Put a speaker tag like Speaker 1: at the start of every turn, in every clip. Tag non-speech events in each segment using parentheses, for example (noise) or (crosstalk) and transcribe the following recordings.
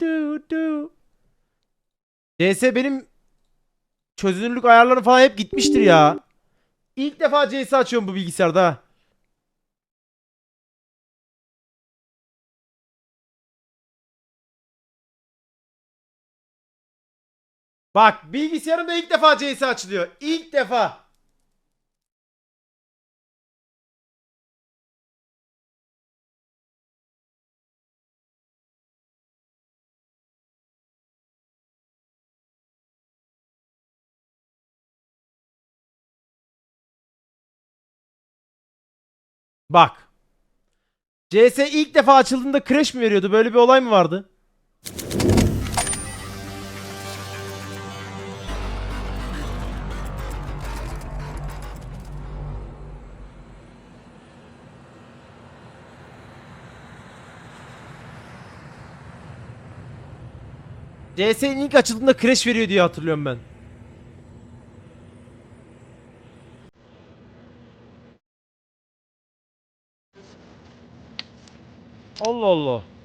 Speaker 1: du du. CS benim çözünürlük ayarları falan hep gitmiştir ya. İlk defa CS açıyorum bu bilgisayarda. Bak bilgisayarımda ilk defa CS açılıyor. İlk defa. Bak. CS ilk defa açıldığında crash mi veriyordu? Böyle bir olay mı vardı? CS'nin ilk açıldığında crash veriyor diye hatırlıyorum ben. Allah Allah.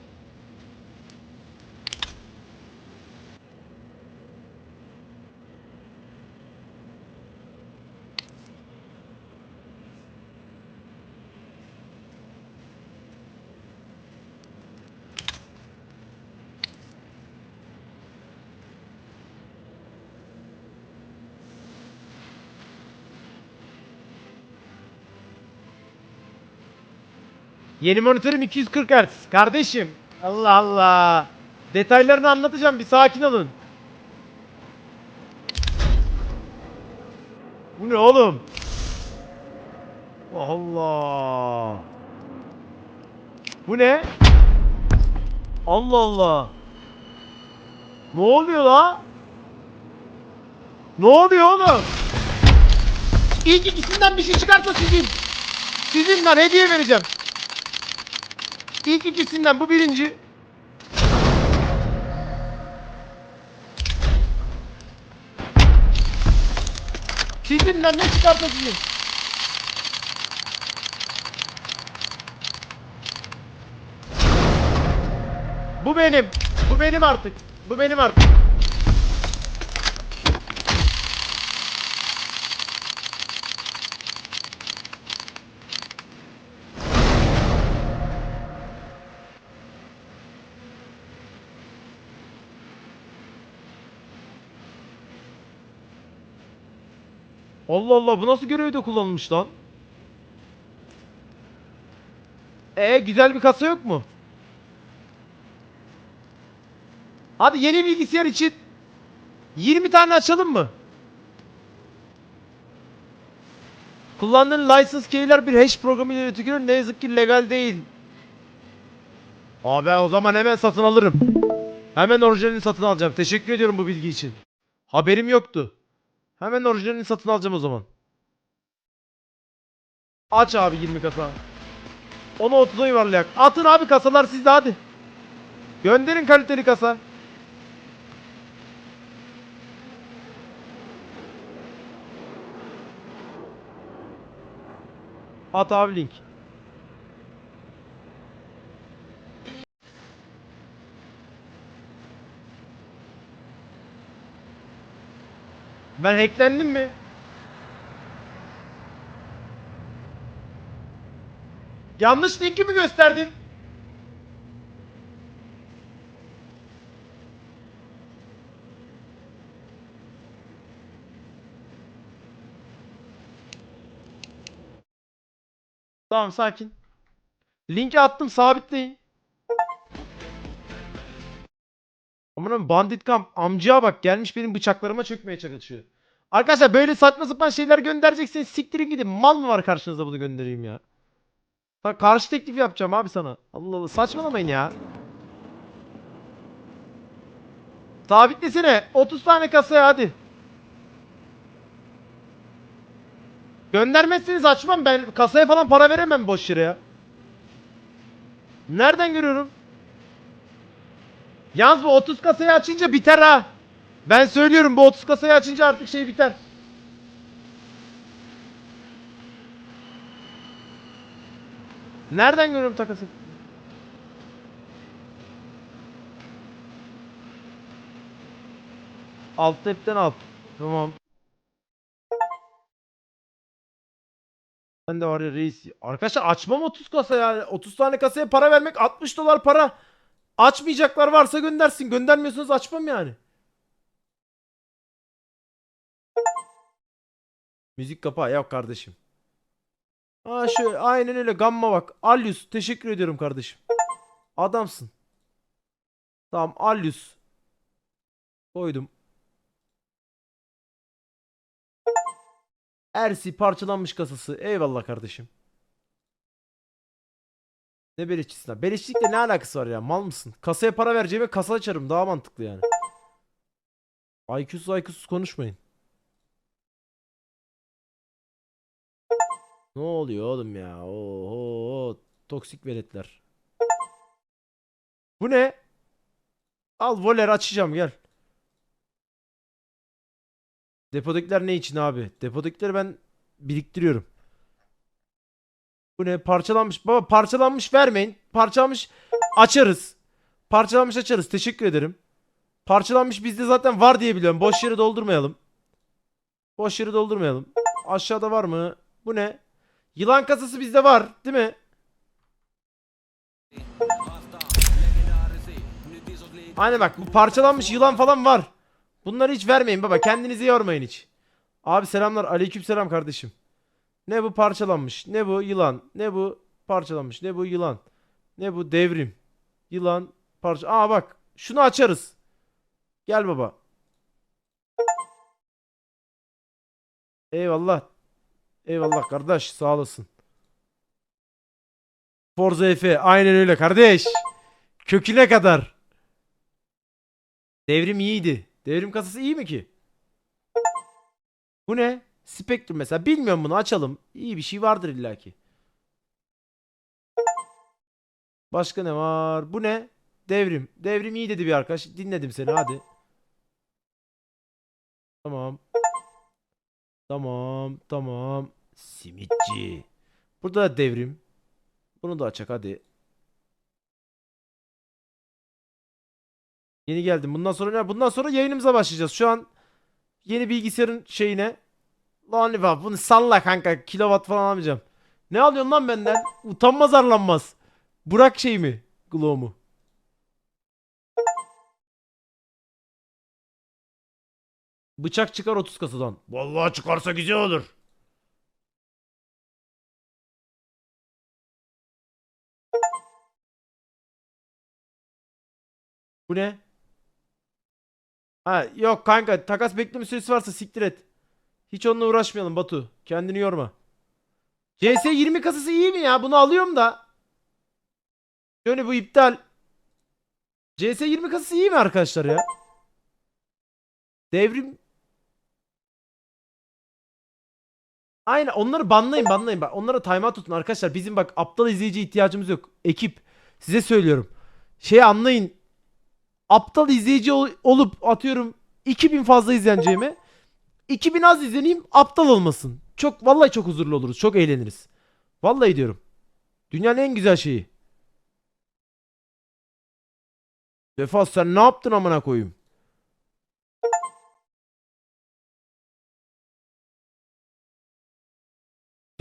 Speaker 1: Yeni monitörüm 240 Hz. Kardeşim. Allah Allah. Detaylarını anlatacağım. Bir sakin olun. Bu ne oğlum? Allah. Bu ne? Allah Allah. Ne oluyor la? Ne oluyor oğlum? İlk ikisinden bir şey çıkarsa sizin. Sizin lan hediye vereceğim. İlk ikisinden bu birinci. Sizinden ne çıkarsa sizin. Bu benim. Bu benim artık. Bu benim artık. Allah Allah bu nasıl görevde kullanılmış lan? Ee güzel bir kasa yok mu? Hadi yeni bilgisayar için 20 tane açalım mı? Kullandığın license keyler bir hash programı ile tükürüyor. Ne yazık ki legal değil. Abi o zaman hemen satın alırım. Hemen orijinalini satın alacağım. Teşekkür ediyorum bu bilgi için. Haberim yoktu. Hemen orijinalini satın alacağım o zaman. Aç abi 20 kasa. Onu 30'a yuvarlayak. Atın abi kasalar sizde hadi. Gönderin kaliteli kasa. At abi link. Ben hacklendim mi? Yanlış linki mi gösterdin? Tamam sakin. Linki attım sabitleyin. Aman bandit kamp amcaya bak gelmiş benim bıçaklarıma çökmeye çalışıyor. Arkadaşlar böyle saçma sapan şeyler gönderecekseniz siktirin gidin. Mal mı var karşınızda bunu göndereyim ya? Bak karşı teklif yapacağım abi sana. Allah Allah saçmalamayın ya. Sabitlesene 30 tane kasaya hadi. Göndermezseniz açmam ben kasaya falan para veremem boş yere ya. Nereden görüyorum? Yalnız bu 30 kasayı açınca biter ha. Ben söylüyorum bu 30 kasayı açınca artık şey biter. Nereden görüyorum takası? Alt tab'den al. Tamam. Ben de var ya reis. Arkadaşlar açmam 30 kasa yani. 30 tane kasaya para vermek 60 dolar para. Açmayacaklar varsa göndersin. Göndermiyorsanız açmam yani. Müzik kapağı yok kardeşim. Aa şu aynen öyle gamma bak. Alyus teşekkür ediyorum kardeşim. Adamsın. Tamam Alyus. Koydum. Ersi parçalanmış kasası. Eyvallah kardeşim. Ne beleşçisin ha? Beleşçilikle ne alakası var ya? Mal mısın? Kasaya para vereceğime kasa açarım. Daha mantıklı yani. IQ'suz IQ'suz konuşmayın. Ne oluyor oğlum ya? Oo, toksik veletler. Bu ne? Al voler açacağım gel. Depodakiler ne için abi? Depodakileri ben biriktiriyorum. Bu ne? Parçalanmış. Baba parçalanmış vermeyin. Parçalanmış açarız. Parçalanmış açarız. Teşekkür ederim. Parçalanmış bizde zaten var diye biliyorum. Boş yeri doldurmayalım. Boş yeri doldurmayalım. Aşağıda var mı? Bu ne? Yılan kasası bizde var, değil mi? Aynen bak bu parçalanmış yılan falan var. Bunları hiç vermeyin baba. Kendinizi yormayın hiç. Abi selamlar. Aleyküm selam kardeşim. Ne bu parçalanmış? Ne bu yılan? Ne bu parçalanmış? Ne bu yılan? Ne bu devrim? Yılan parça. Aa bak. Şunu açarız. Gel baba. Eyvallah. Eyvallah kardeş. Sağ olasın. Forza Efe. Aynen öyle kardeş. Köküne kadar. Devrim iyiydi. Devrim kasası iyi mi ki? Bu ne? Spectrum mesela. Bilmiyorum bunu açalım. İyi bir şey vardır illaki. Başka ne var? Bu ne? Devrim. Devrim iyi dedi bir arkadaş. Dinledim seni hadi. Tamam. Tamam. Tamam. Simitçi. Burada da devrim. Bunu da açak hadi. Yeni geldim. Bundan sonra ne? Bundan sonra yayınımıza başlayacağız. Şu an yeni bilgisayarın şeyine. Lan bak bunu salla kanka. Kilowatt falan almayacağım. Ne alıyorsun lan benden? Utanmaz arlanmaz. Bırak şey mi? Glow'mu. Bıçak çıkar 30 kasadan. Vallahi çıkarsa güzel olur. Bu ne? Ha yok kanka takas bekleme süresi varsa siktir et. Hiç onunla uğraşmayalım Batu. Kendini yorma. CS 20 kasası iyi mi ya? Bunu alıyorum da. Yani bu iptal. CS 20 kasası iyi mi arkadaşlar ya? Devrim Aynen onları banlayın banlayın bak. Onlara timeout tutun arkadaşlar. Bizim bak aptal izleyici ihtiyacımız yok. Ekip size söylüyorum. Şey anlayın. Aptal izleyici ol- olup atıyorum 2000 fazla izleneceğime 2000 az izleneyim aptal olmasın. Çok vallahi çok huzurlu oluruz. Çok eğleniriz. Vallahi diyorum. Dünyanın en güzel şeyi. Defas sen ne yaptın amına koyayım?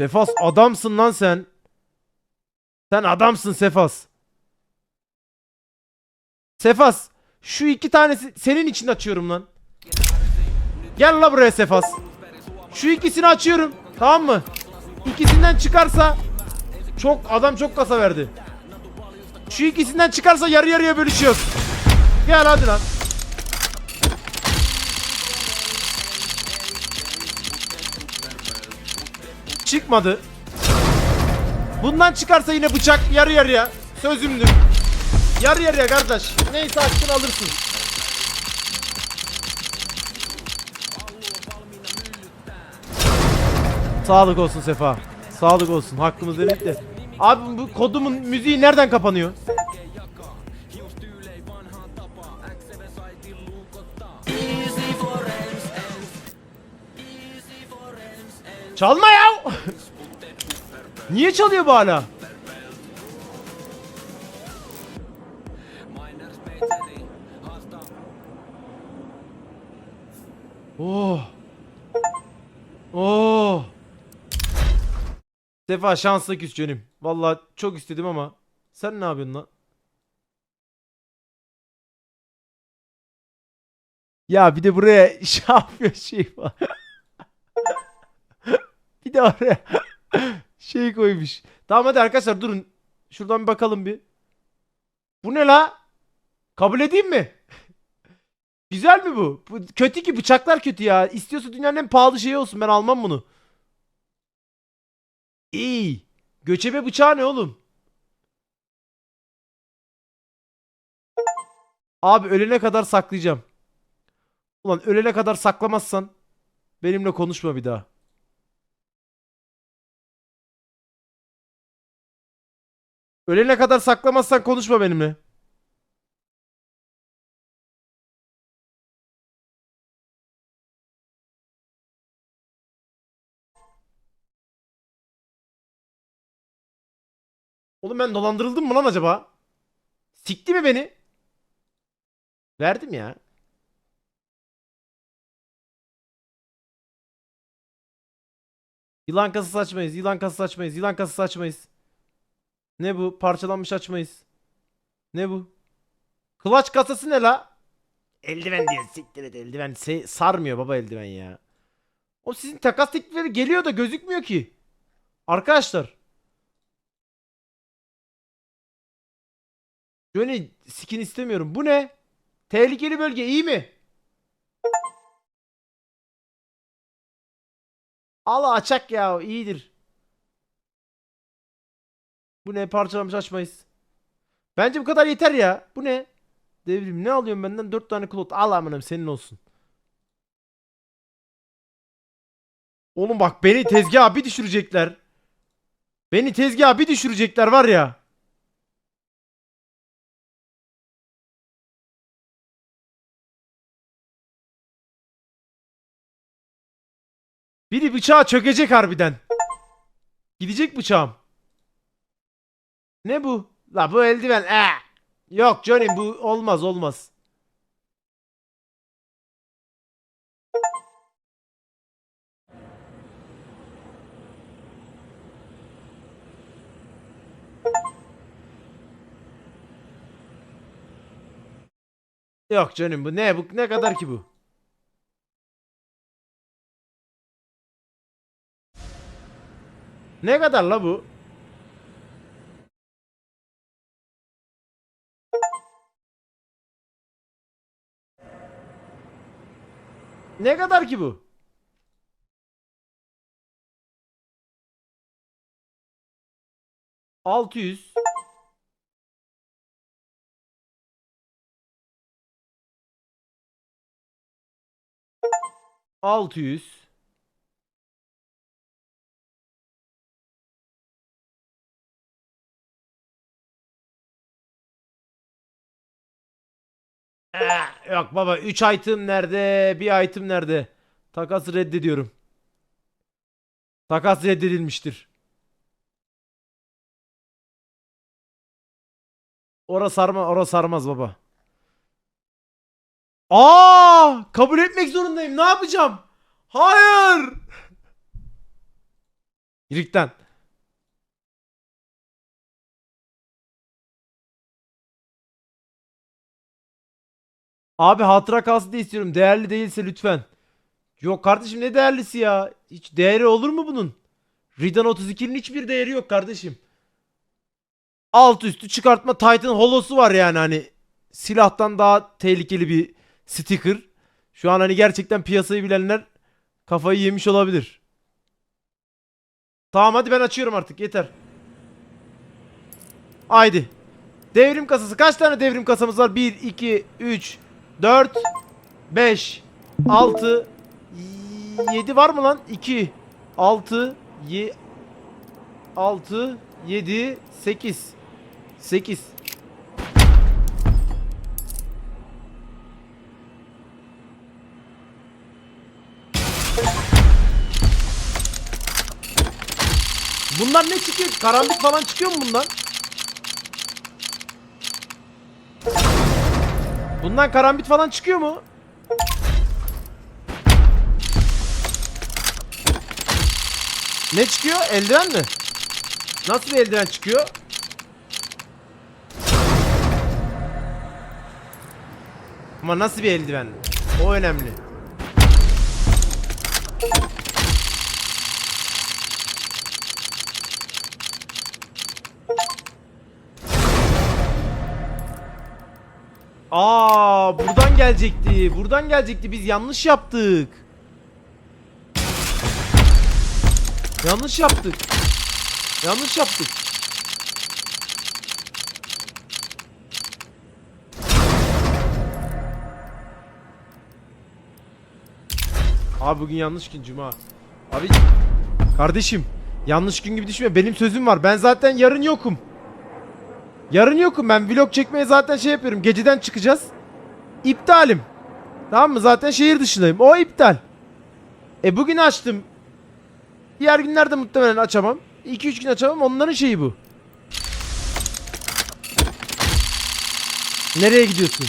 Speaker 1: Sefas adamsın lan sen. Sen adamsın Sefas. Sefas şu iki tanesi senin için açıyorum lan. Gel la buraya Sefas. Şu ikisini açıyorum. Tamam mı? İkisinden çıkarsa çok adam çok kasa verdi. Şu ikisinden çıkarsa yarı yarıya bölüşüyoruz. Gel hadi lan. Çıkmadı. Bundan çıkarsa yine bıçak yarı yarıya. Sözümdür. Yarı yarıya kardeş. Neyse hakkını alırsın. Sağlık olsun Sefa. Sağlık olsun. Hakkımız verildi de. Abi bu kodumun müziği nereden kapanıyor? Çalma ya! Niye çalıyor bu hala? Oh. Oh. Sefa şansla küs canım. Valla çok istedim ama. Sen ne yapıyorsun lan? Ya bir de buraya (laughs) şey yapıyor şey var. Bir de oraya (laughs) şey koymuş. Tamam hadi arkadaşlar durun. Şuradan bir bakalım bir. Bu ne la? Kabul edeyim mi? (laughs) Güzel mi bu? bu? Kötü ki bıçaklar kötü ya. İstiyorsa dünyanın en pahalı şeyi olsun. Ben almam bunu. İyi. Göçebe bıçağı ne oğlum? Abi ölene kadar saklayacağım. Ulan ölene kadar saklamazsan benimle konuşma bir daha. Ölene kadar saklamazsan konuşma benimle. Oğlum ben dolandırıldım mı lan acaba? Sikti mi beni? Verdim ya. Yılan kasası açmayız. Yılan kasası açmayız. Yılan kasası açmayız. Ne bu? Parçalanmış açmayız. Ne bu? Kılaç kasası ne la? Eldiven diyor. Siktir et eldiven. Se- sarmıyor baba eldiven ya. O sizin takas teklifleri geliyor da gözükmüyor ki. Arkadaşlar. Johnny skin istemiyorum. Bu ne? Tehlikeli bölge iyi mi? Al açak ya iyidir. Bu ne parçalamış açmayız. Bence bu kadar yeter ya. Bu ne? Devrim ne alıyorsun benden? 4 tane klot. Al amınım senin olsun. Oğlum bak beni tezgaha bir düşürecekler. Beni tezgaha bir düşürecekler var ya. Biri bıçağı çökecek harbiden. Gidecek bıçağım. Ne bu? La bu eldiven. Ee. Yok Johnny bu olmaz olmaz. Yok canım bu ne bu ne kadar ki bu? Ne kadar la bu? Ne kadar ki bu? Altı yüz. Altı yüz. Eh, yok baba 3 item nerede? Bir item nerede? Takası reddediyorum. Takas reddedilmiştir. Ora sarma, ora sarmaz baba. Aa, kabul etmek zorundayım. Ne yapacağım? Hayır. İrikten. Abi hatıra kalsın diye istiyorum. Değerli değilse lütfen. Yok kardeşim ne değerlisi ya? Hiç değeri olur mu bunun? Ridan 32'nin hiçbir değeri yok kardeşim. Alt üstü çıkartma Titan holosu var yani hani. Silahtan daha tehlikeli bir sticker. Şu an hani gerçekten piyasayı bilenler kafayı yemiş olabilir. Tamam hadi ben açıyorum artık yeter. Haydi. Devrim kasası. Kaç tane devrim kasamız var? 1, 2, 3, 4, 5, 6, 7 var mı lan? 2, 6, 6, 7, 8. 8. Bunlar ne çıkıyor? Karanlık falan çıkıyor mu bundan? Bundan karambit falan çıkıyor mu? Ne çıkıyor? Eldiven mi? Nasıl bir eldiven çıkıyor? Ama nasıl bir eldiven? O önemli. Aa, buradan gelecekti. Buradan gelecekti. Biz yanlış yaptık. Yanlış yaptık. Yanlış yaptık. Abi bugün yanlış gün cuma. Abi kardeşim yanlış gün gibi düşünme. Benim sözüm var. Ben zaten yarın yokum. Yarın yokum. Ben vlog çekmeye zaten şey yapıyorum. Geceden çıkacağız. İptalim. Tamam mı? Zaten şehir dışındayım. O iptal. E bugün açtım. Diğer günlerde muhtemelen açamam. 2-3 gün açamam. Onların şeyi bu. Nereye gidiyorsun?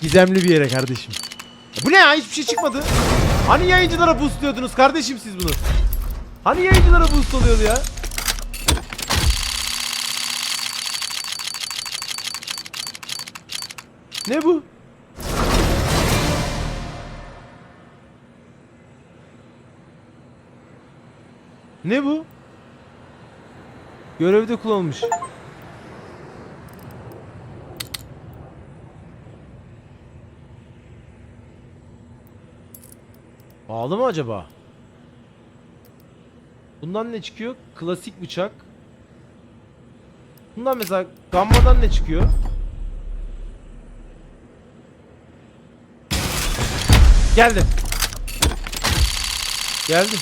Speaker 1: Gizemli bir yere kardeşim. Bu ne ya? Hiçbir şey çıkmadı. Hani yayıncılara boostluyordunuz kardeşim siz bunu? Hani yayıncılara boost oluyordu ya? Ne bu? Ne bu? Görevde kullanılmış. Pahalı mı acaba? Bundan ne çıkıyor? Klasik bıçak. Bundan mesela gammadan ne çıkıyor? Geldim. Geldim.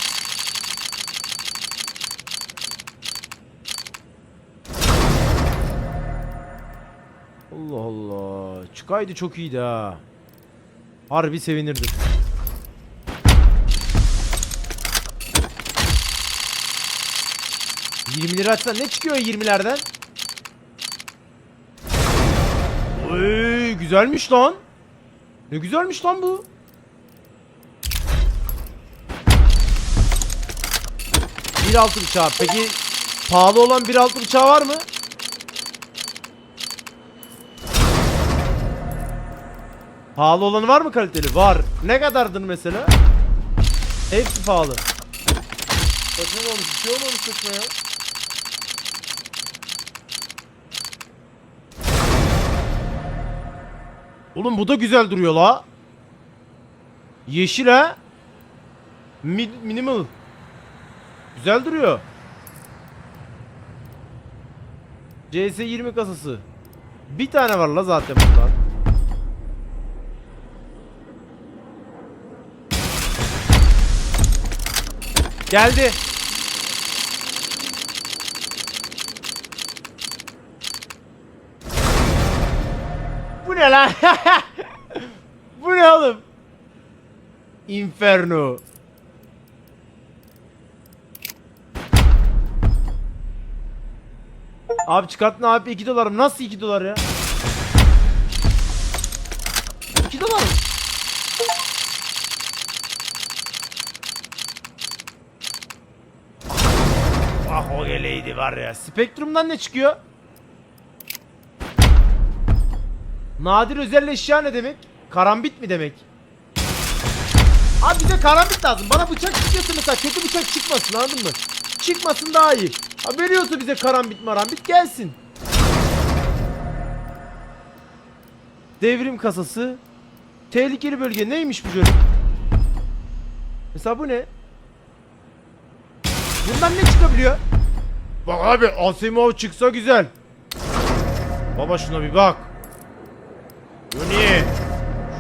Speaker 1: Allah Allah. Çıkaydı çok iyiydi ha. Harbi sevinirdim. ...20 lira açsan ne çıkıyor 20'lerden? Oy, güzelmiş lan. Ne güzelmiş lan bu. Bir altı bıçağı. Peki pahalı olan bir altı bıçağı var mı? Pahalı olanı var mı kaliteli? Var. Ne kadardır mesela? Hepsi pahalı. Saçma olmuş. Bir şey olmamış saçma ya. Oğlum bu da güzel duruyor la. Yeşil ha. Mid minimal. Güzel duruyor. CS20 kasası. Bir tane var la zaten bundan. Geldi. Bu ne lan? (laughs) Bu ne oğlum? Inferno. Abi çıkarttın abi 2 dolarım. Nasıl 2 dolar ya? 2 dolar mı? Ah o geleydi var ya. Spektrum'dan ne çıkıyor? Nadir özel eşya ne demek? Karambit mi demek? Abi bize karambit lazım. Bana bıçak çıkıyorsa mesela kötü bıçak çıkmasın anladın mı? Çıkmasın daha iyi. Ha veriyorsa bize karambit marambit gelsin. Devrim kasası. Tehlikeli bölge neymiş bu çocuk? Mesela bu ne? Bundan ne çıkabiliyor? Bak abi Asimov çıksa güzel. Baba şuna bir bak. Niye?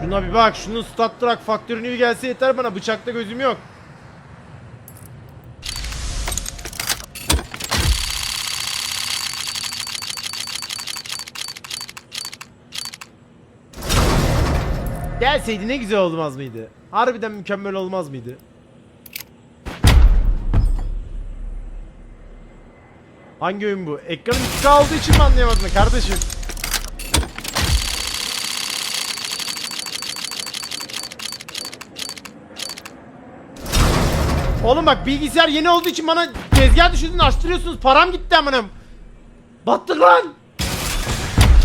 Speaker 1: Şuna bir bak. Şunun Stat Trek faktörünü gelse yeter bana. Bıçakta gözüm yok. Gelseydi ne güzel olmaz mıydı? Harbiden mükemmel olmaz mıydı? Hangi oyun bu? Ekranın 2K olduğu için mi anlayamadın kardeşim? Oğlum bak bilgisayar yeni olduğu için bana tezgah düşürdün açtırıyorsunuz. Param gitti amınım. Battık lan.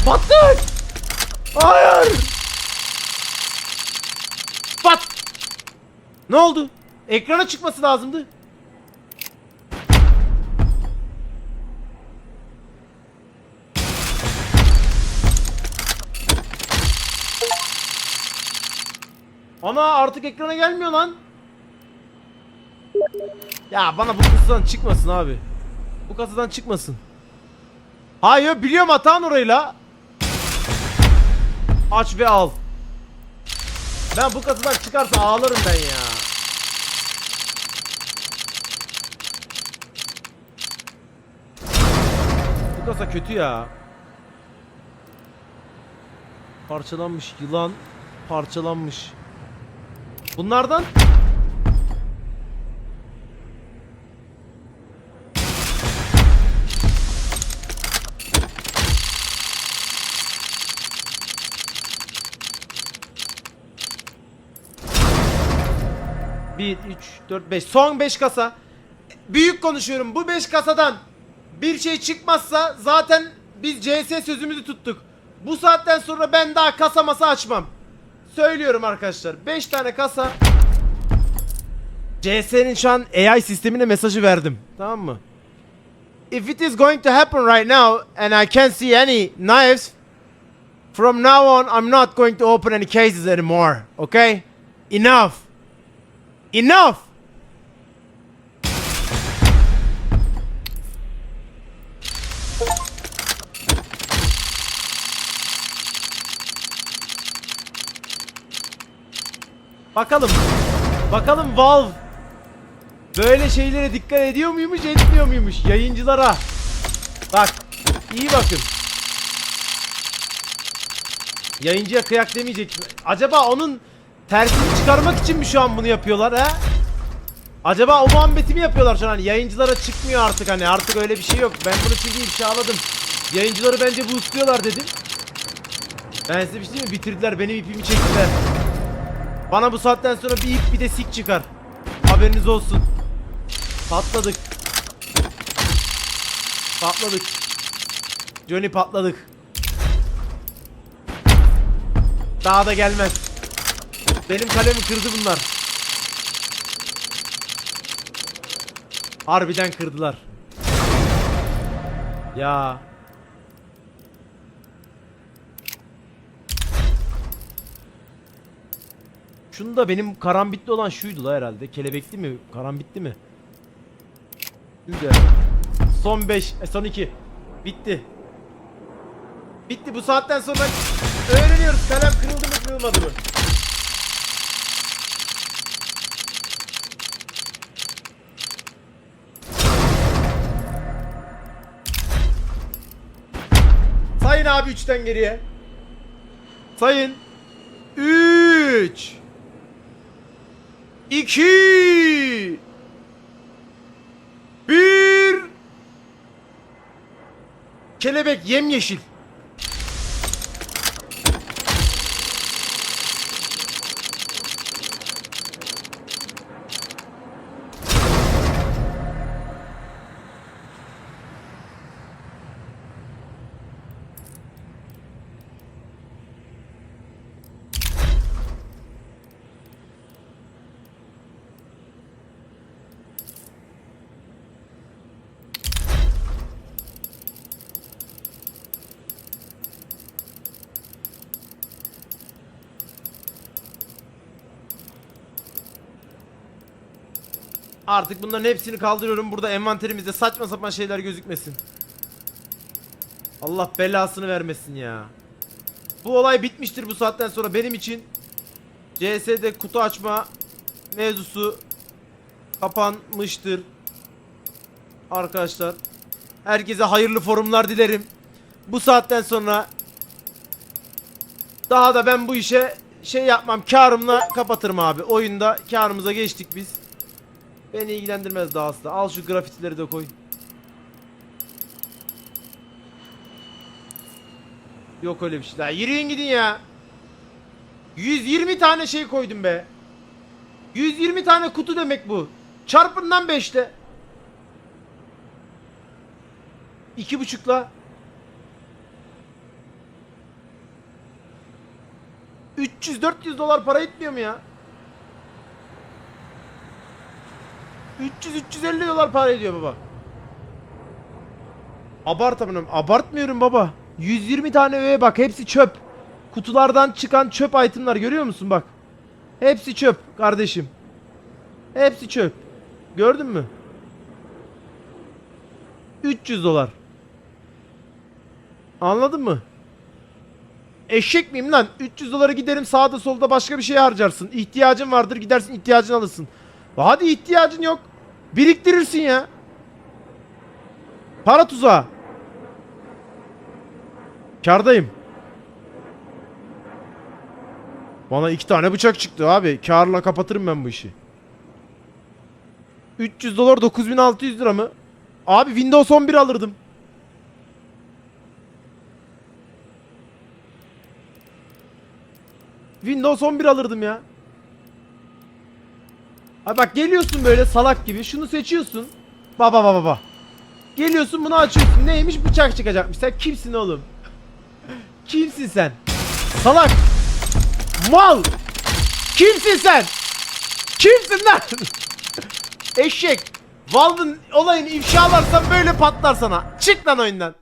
Speaker 1: Battık. Hayır. Bat. Ne oldu? Ekrana çıkması lazımdı. Ana artık ekrana gelmiyor lan. Ya bana bu kasadan çıkmasın abi. Bu kasadan çıkmasın. Hayır biliyorum hatan orayla. Aç ve al. Ben bu kasadan çıkarsa ağlarım ben ya. Bu kasa kötü ya. Parçalanmış yılan parçalanmış. Bunlardan Bir, üç, dört, beş. Son 5 kasa. Büyük konuşuyorum. Bu 5 kasadan bir şey çıkmazsa zaten biz CS sözümüzü tuttuk. Bu saatten sonra ben daha kasa masa açmam. Söylüyorum arkadaşlar. 5 tane kasa. CS'nin şu an AI sistemine mesajı verdim. Tamam mı? If it is going to happen right now and I can't see any knives from now on I'm not going to open any cases anymore. Okay? Enough. Enough. Bakalım. Bakalım Valve böyle şeylere dikkat ediyor muymuş, etmiyor muymuş yayıncılara? Bak, iyi bakın. Yayıncıya kıyak demeyecek? Acaba onun tersini çıkarmak için mi şu an bunu yapıyorlar ha? Acaba o muhabbeti mi yapıyorlar şu an? Hani yayıncılara çıkmıyor artık hani artık öyle bir şey yok. Ben bunu çünkü ifşaladım. Yayıncıları bence boostluyorlar dedim. Ben size bir şey mi? Bitirdiler benim ipimi çektiler. Bana bu saatten sonra bir ip bir de sik çıkar. Haberiniz olsun. Patladık. Patladık. Johnny patladık. Daha da gelmez. Benim kalemi kırdı bunlar. Harbiden kırdılar. Ya. Şunu da benim karambitli olan şuydu la herhalde. Kelebekli mi? Karambitli mi? Güzel. Son 5, son 2. Bitti. Bitti bu saatten sonra öğreniyoruz kalem kırıldı mı kırılmadı mı? Sayın abi 3'ten geriye. Sayın. 3 2 1 Kelebek yemyeşil. Artık bunların hepsini kaldırıyorum. Burada envanterimizde saçma sapan şeyler gözükmesin. Allah belasını vermesin ya. Bu olay bitmiştir bu saatten sonra benim için. CS'de kutu açma mevzusu kapanmıştır. Arkadaşlar. Herkese hayırlı forumlar dilerim. Bu saatten sonra daha da ben bu işe şey yapmam. Karımla kapatırım abi. Oyunda karımıza geçtik biz. Beni ilgilendirmez daha asla. Al şu grafitileri de koy. Yok öyle bir şey. Daha yürüyün gidin ya. 120 tane şey koydum be. 120 tane kutu demek bu. Çarpın lan 5'te. İki buçukla. 300-400 dolar para etmiyor mu ya? 300-350 dolar para ediyor baba. Abartamıyorum. Abartmıyorum baba. 120 tane öğe bak hepsi çöp. Kutulardan çıkan çöp itemlar görüyor musun bak. Hepsi çöp kardeşim. Hepsi çöp. Gördün mü? 300 dolar. Anladın mı? Eşek miyim lan? 300 dolara giderim sağda solda başka bir şeye harcarsın. İhtiyacın vardır gidersin ihtiyacını alırsın. Hadi ihtiyacın yok. Biriktirirsin ya. Para tuzağı. Kardayım. Bana iki tane bıçak çıktı abi. Karla kapatırım ben bu işi. 300 dolar 9600 lira mı? Abi Windows 11 alırdım. Windows 11 alırdım ya. Abi bak geliyorsun böyle salak gibi şunu seçiyorsun. Baba baba baba. Geliyorsun bunu açıyorsun. Neymiş bıçak çıkacakmış. Sen kimsin oğlum? Kimsin sen? Salak. Mal. Kimsin sen? Kimsin lan? (laughs) Eşek. Valve'ın olayını ifşalarsan böyle patlar sana. Çık lan oyundan.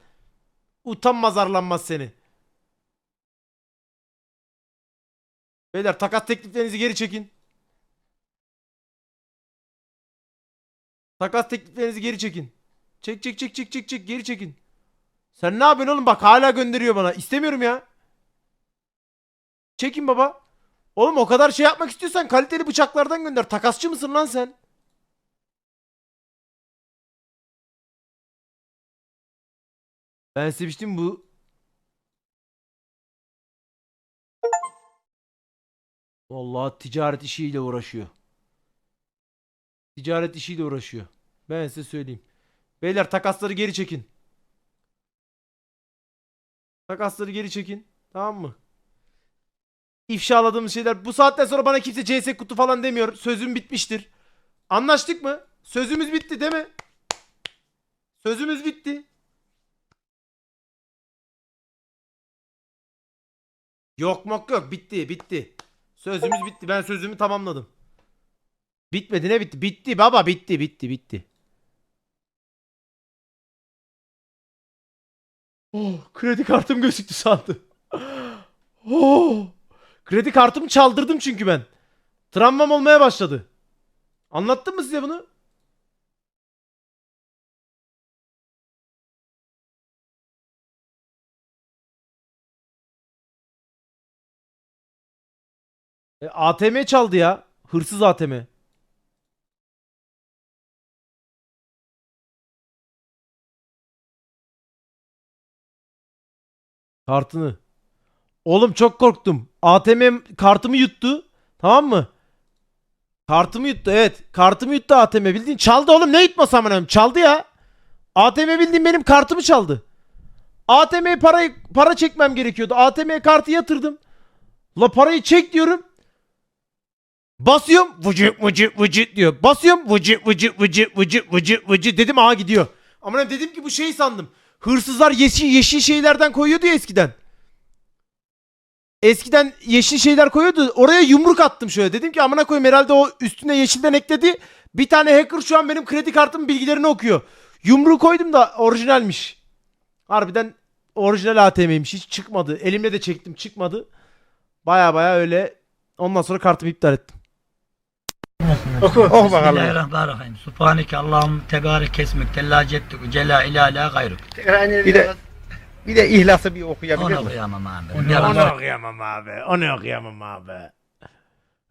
Speaker 1: Utanmaz arlanmaz seni. Beyler takas tekliflerinizi geri çekin. Takas tekliflerinizi geri çekin. Çek çek çek çek çek çek geri çekin. Sen ne yapıyorsun oğlum bak hala gönderiyor bana. İstemiyorum ya. Çekin baba. Oğlum o kadar şey yapmak istiyorsan kaliteli bıçaklardan gönder. Takasçı mısın lan sen? Ben sevmiştim bu. Vallahi ticaret işiyle uğraşıyor. Ticaret işiyle uğraşıyor. Ben size söyleyeyim. Beyler takasları geri çekin. Takasları geri çekin. Tamam mı? İfşaladığımız şeyler. Bu saatten sonra bana kimse CS kutu falan demiyor. Sözüm bitmiştir. Anlaştık mı? Sözümüz bitti değil mi? Sözümüz bitti. Yok mok yok. Bitti bitti. Sözümüz bitti. Ben sözümü tamamladım. Bitmedi ne bitti? Bitti baba bitti bitti bitti. Oh, kredi kartım gözüktü sandım. Oh, kredi kartımı çaldırdım çünkü ben. Travmam olmaya başladı. Anlattım mı size bunu? E, ATM çaldı ya. Hırsız ATM. Kartını. Oğlum çok korktum. ATM kartımı yuttu. Tamam mı? Kartımı yuttu evet. Kartımı yuttu ATM bildiğin. Çaldı oğlum ne yutması amına? Çaldı ya. ATM bildiğin benim kartımı çaldı. ATM'ye parayı para çekmem gerekiyordu. ATM'ye kartı yatırdım. La parayı çek diyorum. Basıyorum vıcı vıcı vıcı diyor. Basıyorum vıcı vıcı vıcı vıcı vıcı vıcı dedim aha gidiyor. Ama dedim ki bu şey sandım. Hırsızlar yeşil yeşil şeylerden koyuyordu ya eskiden. Eskiden yeşil şeyler koyuyordu. Oraya yumruk attım şöyle. Dedim ki amına koyayım herhalde o üstüne yeşilden ekledi. Bir tane hacker şu an benim kredi kartımın bilgilerini okuyor. Yumruğu koydum da orijinalmiş. Harbiden orijinal ATM'ymiş. Hiç çıkmadı. Elimle de çektim çıkmadı. Baya baya öyle. Ondan sonra kartımı iptal ettim.
Speaker 2: Oku. Oh bakalım.
Speaker 3: Bismillahirrahmanirrahim. Subhaneke Allahum tebarek kesmek tella ceddük cela ilahe gayruk.
Speaker 2: Bir de bir de ihlası bir okuyabilir
Speaker 3: Onu
Speaker 2: misin?
Speaker 3: okuyamam abi.
Speaker 1: Onu
Speaker 3: Yalan.
Speaker 1: okuyamam abi. Onu okuyamam abi.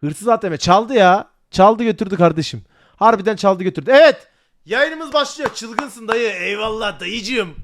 Speaker 1: Hırsız ATM çaldı ya. Çaldı götürdü kardeşim. Harbiden çaldı götürdü. Evet. Yayınımız başlıyor. Çılgınsın dayı. Eyvallah dayıcığım.